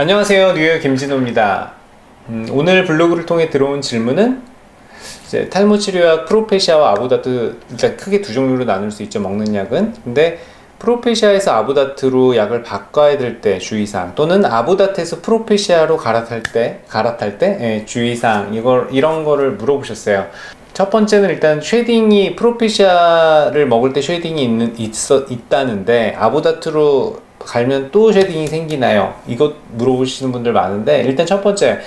안녕하세요. 뉴욕 김진호입니다. 음, 오늘 블로그를 통해 들어온 질문은 이제 탈모 치료약 프로페시아와 아보다트 일단 크게 두 종류로 나눌 수 있죠. 먹는 약은. 근데 프로페시아에서 아보다트로 약을 바꿔야 될 때 주의사항 또는 아보다트에서 프로페시아로 갈아탈 때 갈아탈 때 예, 주의사항 이걸 이런 거를 물어보셨어요. 첫 번째는 일단 쉐딩이 프로페시아를 먹을 때 쉐딩이 있는 있어 있다는데 아보다트로 갈면 또 쉐딩이 생기나요? 이것 물어보시는 분들 많은데 일단 첫 번째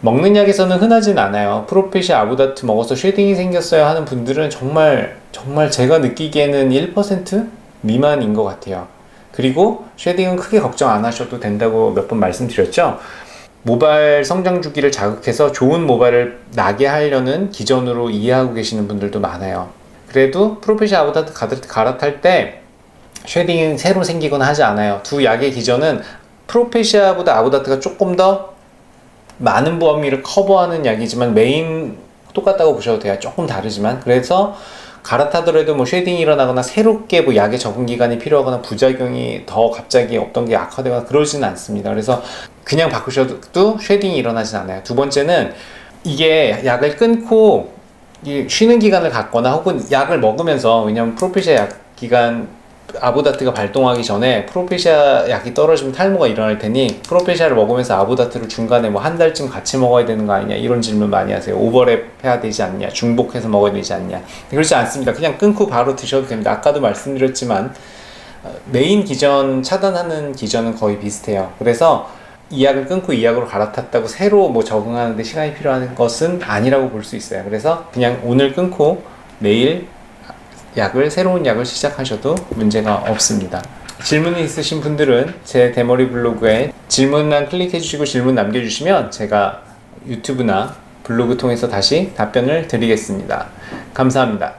먹는 약에서는 흔하진 않아요. 프로페시아 아보다트 먹어서 쉐딩이 생겼어요 하는 분들은 정말 정말 제가 느끼기에는 1% 미만인 것 같아요. 그리고 쉐딩은 크게 걱정 안 하셔도 된다고 몇 번 말씀드렸죠. 모발 성장 주기를 자극해서 좋은 모발을 나게 하려는 기전으로 이해하고 계시는 분들도 많아요. 그래도 프로페시아 아보다트 갈아탈 때 쉐딩이 새로 생기거나 하지 않아요. 두 약의 기전은 프로페시아보다 아보다트가 조금 더 많은 범위를 커버하는 약이지만 메인 똑같다고 보셔도 돼요. 조금 다르지만 그래서 갈아타더라도 뭐 쉐딩이 일어나거나 새롭게 뭐 약의 적응 기간이 필요하거나 부작용이 더 갑자기 어떤 게 악화되거나 그러지는 않습니다. 그래서 그냥 바꾸셔도 쉐딩이 일어나진 않아요. 두 번째는 이게 약을 끊고 이 쉬는 기간을 갖거나 혹은 약을 먹으면서 왜냐면 프로페시아 약 기간 아보다트가 발동하기 전에 프로페시아 약이 떨어지면 탈모가 일어날 테니 프로페시아를 먹으면서 아보다트를 중간에 뭐 한 달쯤 같이 먹어야 되는 거 아니냐 이런 질문 많이 하세요. 오버랩 해야 되지 않냐, 중복해서 먹어야 되지 않냐. 그렇지 않습니다. 그냥 끊고 바로 드셔도 됩니다. 아까도 말씀드렸지만 어, 메인 기전 차단하는 기전은 거의 비슷해요. 그래서 이 약을 끊고 이 약으로 갈아탔다고 새로 뭐 적응하는데 시간이 필요한 것은 아니라고 볼 수 있어요. 그래서 그냥 오늘 끊고 내일 약을 새로운 약을 시작하셔도 문제가 없습니다. 질문이 있으신 분들은 제 대머리 블로그에 질문란 클릭해 주시고 질문 남겨 주시면 제가 유튜브나 블로그 통해서 다시 답변을 드리겠습니다. 감사합니다.